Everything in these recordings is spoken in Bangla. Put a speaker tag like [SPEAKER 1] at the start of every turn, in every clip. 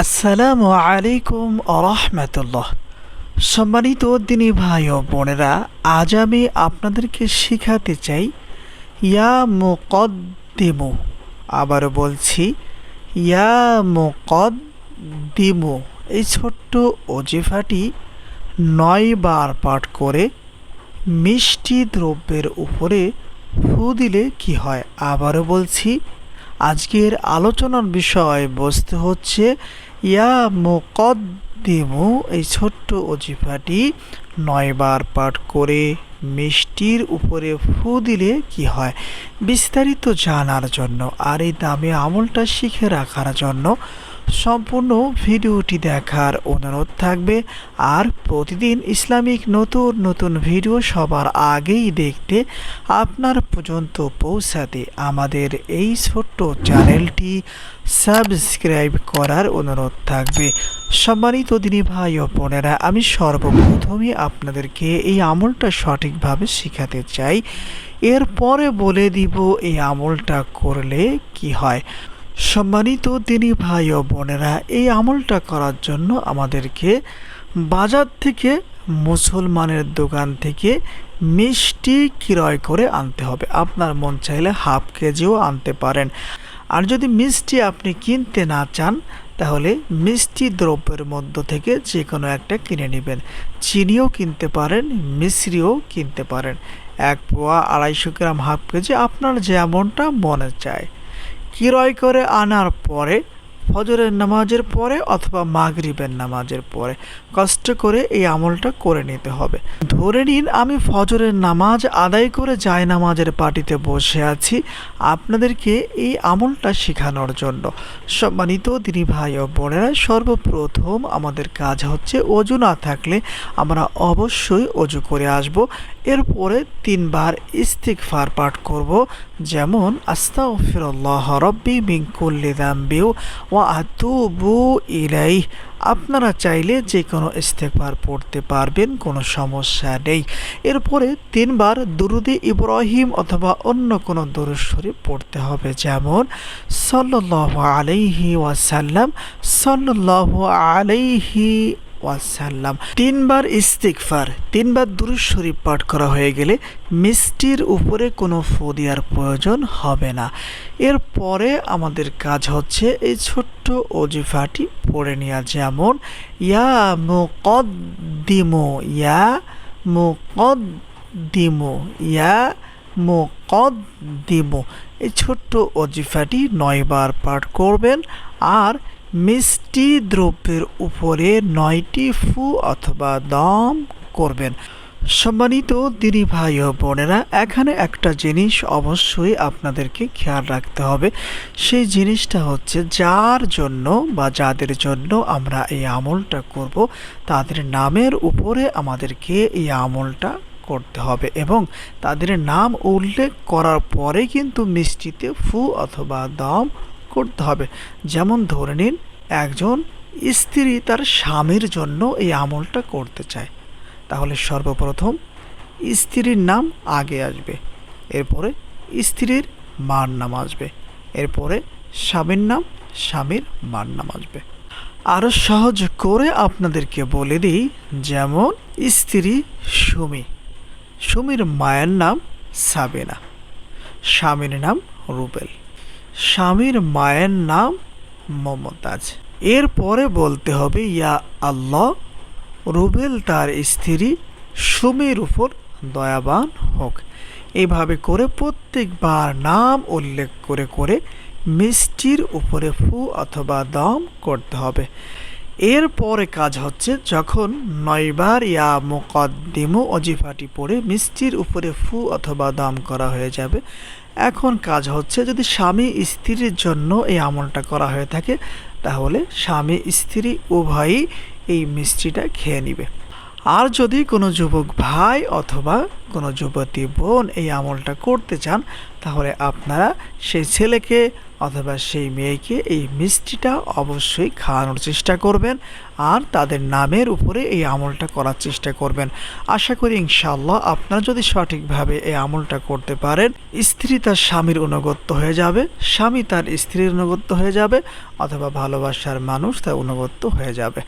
[SPEAKER 1] আসসালামু আলাইকুম আরহামতুল্লাহ সম্মানিত দিনী ভাই ও বোনেরা, আজ আমি আপনাদেরকে শেখাতে চাই, ইয়া মুকদ্দিমু। আবারও বলছি, ইয়া মুকদ্দিমু। এই ছোট্ট অজিফাটি নয় বার পাঠ করে মিষ্টি দ্রব্যের উপরে ফু দিলে কি হয়? আবারও বলছি আজকের আলোচনার বিষয় বসতে হচ্ছে, ইয়া মুকদ্দিমু, এই ছোট্ট অজিফাটি নয়বার পাঠ করে মিষ্টির উপরে ফু দিলে কি হয়? বিস্তারিত জানার জন্য আর এই দামি আমলটা শিখে রাখার জন্য সম্পূর্ণ ভিডিওটি দেখার অনুরোধ থাকবে। আর প্রতিদিন ইসলামিক নতুন নতুন ভিডিও সবার আগেই দেখতে আপনার পর্যন্ত পৌঁছাতে আমাদের এই ছোট্ট চ্যানেলটি সাবস্ক্রাইব করার অনুরোধ থাকবে। সম্মানিত দিনী ভাই ও বোনেরা, আমি সর্বপ্রথমে আপনাদেরকে এই আমলটা সঠিকভাবে শেখাতে চাই। এরপরে বলে দিব এই আমলটা করলে কি হয়। সম্মানিত দিনী ভাই ও বোনেরা, এই আমলটা করার জন্য আমাদেরকে বাজার থেকে মুসলমানের দোকান থেকে মিষ্টি ক্রয় করে আনতে হবে। আপনার মন চাইলে হাফ কেজিও আনতে পারেন। আর যদি মিষ্টি আপনি কিনতে না চান, তাহলে মিষ্টি দ্রব্যের মধ্য থেকে যে কোনো একটা কিনে নেবেন। চিনিও কিনতে পারেন, মিশ্রিও কিনতে পারেন। এক পোয়া আড়াইশো গ্রাম হাফ কেজি আপনার যেমনটা মনে চায়। ক্রয় করে আনার পরে ফজরের নামাজের পরে অথবা মাগরিবের নামাজের পরে কষ্ট করে এই আমলটা করে নিতে হবে। ধরে নিন আমি ফজরের নামাজ আদায় করে যায় নামাজের পার্টিতে বসে আছি। আপনাদেরকে এই আমলটা শেখানোর জন্য সম্মানিত দিনী ভাই ও বোনেরা, সর্বপ্রথম আমাদের কাজ হচ্ছে অজু না থাকলে আমরা অবশ্যই অজু করে আসব। এরপরে তিনবার ইস্তিকফার পাঠ করব। যেমন, আস্তাগফিরুল্লাহ রব্বি মিন কুল্লি যামবি ইলাই আপনারা চাইলে যে কোনো ইস্তেকবার পড়তে পারবেন, কোনো সমস্যা নেই। এরপরে তিনবার দুরুদি ইব্রাহিম অথবা অন্য কোনো শরীফ পড়তে হবে। যেমন সল্ল আলাইহি ওয়াসাল্লাম সল্ল আলাইহি ওয়াসাল্লাম তিনবার ইস্তিকফার তিনবার দুরুদ শরীফ পাঠ করা হয়ে গেলে মিষ্টির উপরে কোনো ফু দেওয়ার প্রয়োজন হবে না। এরপরে আমাদের কাজ হচ্ছে এই ছোট্ট অজিফাটি পড়ে নেওয়া। যেমন, ইয়া মুকদ্দিমু ইয়া মুকদ্দিমু ইয়া মুকদ্দিমু। এই ছোট্ট অজিফাটি নয়বার পাঠ করবেন। আর মিষ্টি দ্রব্যের উপরে নয়টি ফু অথবা দম করবেন। সম্মানিত দিনী ভাই ও বোনেরা, এখানে একটা জিনিস অবশ্যই আপনাদেরকে খেয়াল রাখতে হবে। সেই জিনিসটা হচ্ছে যার জন্য বা যাদের জন্য আমরা এই আমলটা করব, তাদের নামের উপরে আমাদেরকে এই আমলটা করতে হবে এবং তাদের নাম উল্লেখ করার পরে কিন্তু মিষ্টিতে ফু অথবা দম করতে হবে। যেমন ধরে নিন, একজন স্ত্রী তার স্বামীর জন্য এই আমলটা করতে চায়। তাহলে সর্বপ্রথম স্ত্রীর নাম আগে আসবে। এরপরে স্ত্রীর মার নাম আসবে। এরপরে স্বামীর নাম, স্বামীর মার নাম আসবে। আরও সহজ করে আপনাদেরকে বলে দিই, যেমন স্ত্রী সুমি। সুমির মায়ের নাম সাবেনা। স্বামীর নাম রুবেল। স্বামীর মায়ের নাম মমতাজ। এরপরে বলতে হবে, ইয়া আল্লাহ, রুবেল তার স্ত্রী সুমির উপর দয়াবান হোক। এভাবে করে প্রত্যেকবার নাম উল্লেখ করে করে মিষ্টির উপরে ফু অথবা দম করতে হবে। এরপরে কাজ হচ্ছে, যখন নয়বার ইয়া মোকদ্দিমু অজিফাটি পড়ে মিষ্টির উপরে ফু অথবা দম করা হয়ে যাবে এখন কাজ হচ্ছে যদি স্বামী স্ত্রীর জন্য এই আমলটা করা হয়ে থাকে, তাহলে স্বামী স্ত্রী উভয়ই এই মিষ্টিটা খেয়ে নিবে। আর যদি কোনো যুবক ভাই অথবা কোনো যুবতী বোন এই আমলটা করতে চান, তাহলে আপনারা সেই ছেলেকে অথবা সেই মেয়েকে এই মিষ্টিটা অবশ্যই খাওয়ানোর চেষ্টা করবেন আর তাদের নামের উপরে এই আমলটা করার চেষ্টা করবেন। আশা করি ইনশাআল্লাহ আপনারা যদি সঠিকভাবে এই আমলটা করতে পারেন, স্ত্রী তার স্বামীর অনুগত্য হয়ে যাবে, স্বামী তার স্ত্রীর অনুগত্য হয়ে যাবে অথবা ভালোবাসার মানুষ তার অনুগত্য হয়ে যাবে।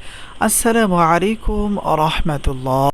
[SPEAKER 1] আসসালামু আলাইকুম আ রহমতুল্লাহ।